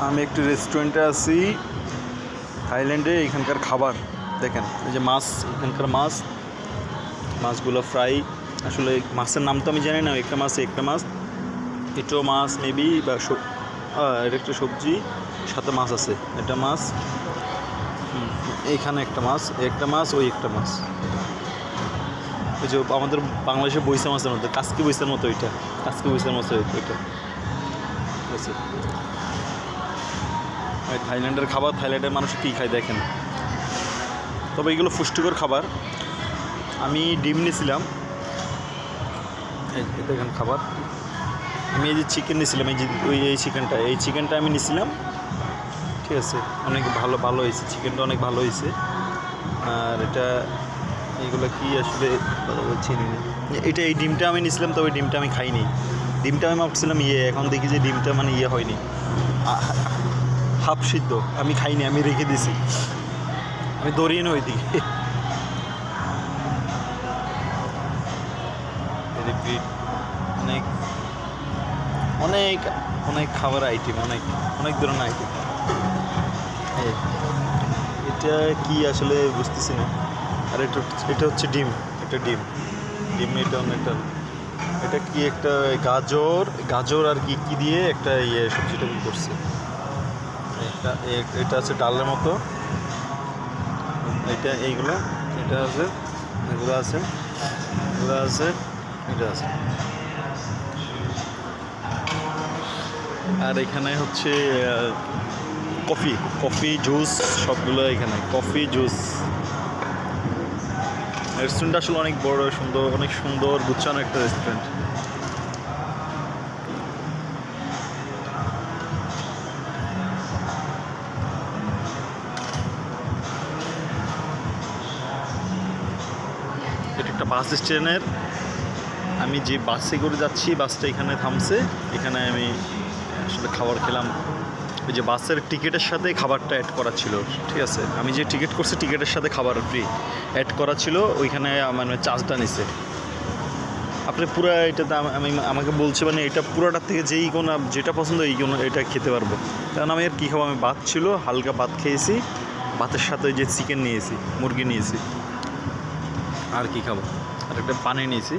আমি একটি রেস্টুরেন্টে আছি থাইল্যান্ডে এখানকার খাবার। দেখেন এই যে মাছ এখানকার মাছ মাছগুলো ফ্রাই। আসলে মাছের নাম তো আমি জানি না একটা মাছ একটা মাছ। এটো মাছ মেবি বা এটা একটা সবজি সাথে মাছ আছে এটা মাছ। হুম, এইখানে একটা মাছ একটা মাছ ওই একটা মাছ। ওই যে আমাদের বাংলাদেশে বৈশা মাছের মতো কাসকি বৈশার মতো ওইটা কাসকি বৈশার মতো ওই- ওইটা। ঠিক আছে। থাইল্যান্ডের খাবার, থাইল্যান্ডের মানুষ কী খায় দেখেন। তবে এগুলো পুষ্টিকর খাবার। আমি ডিম নিয়েছিলাম দেখেন খাবার। আমি এই যে চিকেন নিয়েছিলাম এই যে ওই এই চিকেনটা এই চিকেনটা আমি নিয়েছিলাম ঠিক আছে, অনেক ভালো ভালো হয়েছে। চিকেনটা অনেক ভালো হয়েছে। আর এটা এইগুলো কি আসলে কথা বলছি এটা এই ডিমটা আমি নিয়েছিলাম তবে ডিমটা আমি খাইনি। ডিমটা আমি ভাবছিলাম ইয়ে এখন দেখি যে ডিমটা মানে ইয়ে হয়নি। হাফ সিদ্ধ। আমি খাইনি আমি রেখে দিছি। আমি দৌড়িয়ে ওই দিকে অনেক অনেক অনেক খাবার আইটেম অনেক অনেক ধরনের আইটেম এটা কি আসলে বুঝতেছি না। আর এটা এটা হচ্ছে ডিম এটা ডিম। ডিম এটা অনেকটা এটা কি একটা গাজর? গাজর আর কি কি দিয়ে একটা ইয়ে সবজিটা করছে? এটা এটা আছে ডালের মতো। এটা এইগুলো, এটা আছে, এগুলো আছে এগুলো আছে, এটা আছে। আর এখানে হচ্ছে কফি কফি, জুস, সবগুলো এখানে, কফি, জুস। রেস্টুরেন্ট আসলে অনেক বড়, সুন্দর, অনেক সুন্দর গুচ্ছানো একটা রেস্টুরেন্ট এটা একটা বাস স্ট্যান্ডের। আমি যে বাসে করে যাচ্ছি, বাসটা এখানে থামছে। এখানে আমি আসলে খাবার খেলাম। ওই যে বাসের টিকিটের সাথে খাবারটা অ্যাড করা ছিল, ঠিক আছে? আমি যে টিকিট করছি, টিকিটের সাথে খাবার ফ্রি অ্যাড করা ছিল। ওইখানে মানে চার্জটা নিছে। আপনি পুরো আম- আমি আমাকে বলছে মানে এটা পুরোটার থেকে যেই কোনো, যেটা পছন্দ এই কোনো এটা খেতে পারব। কারণ আমি আর কী খাব? আমি ভাত ছিল, হালকা ভাত খেয়েছি। ভাতের সাথে ওই যে চিকেন নিয়েছি, মুরগি নিয়েছি। আর কি খাব? আর একটা পানি নিয়েছি।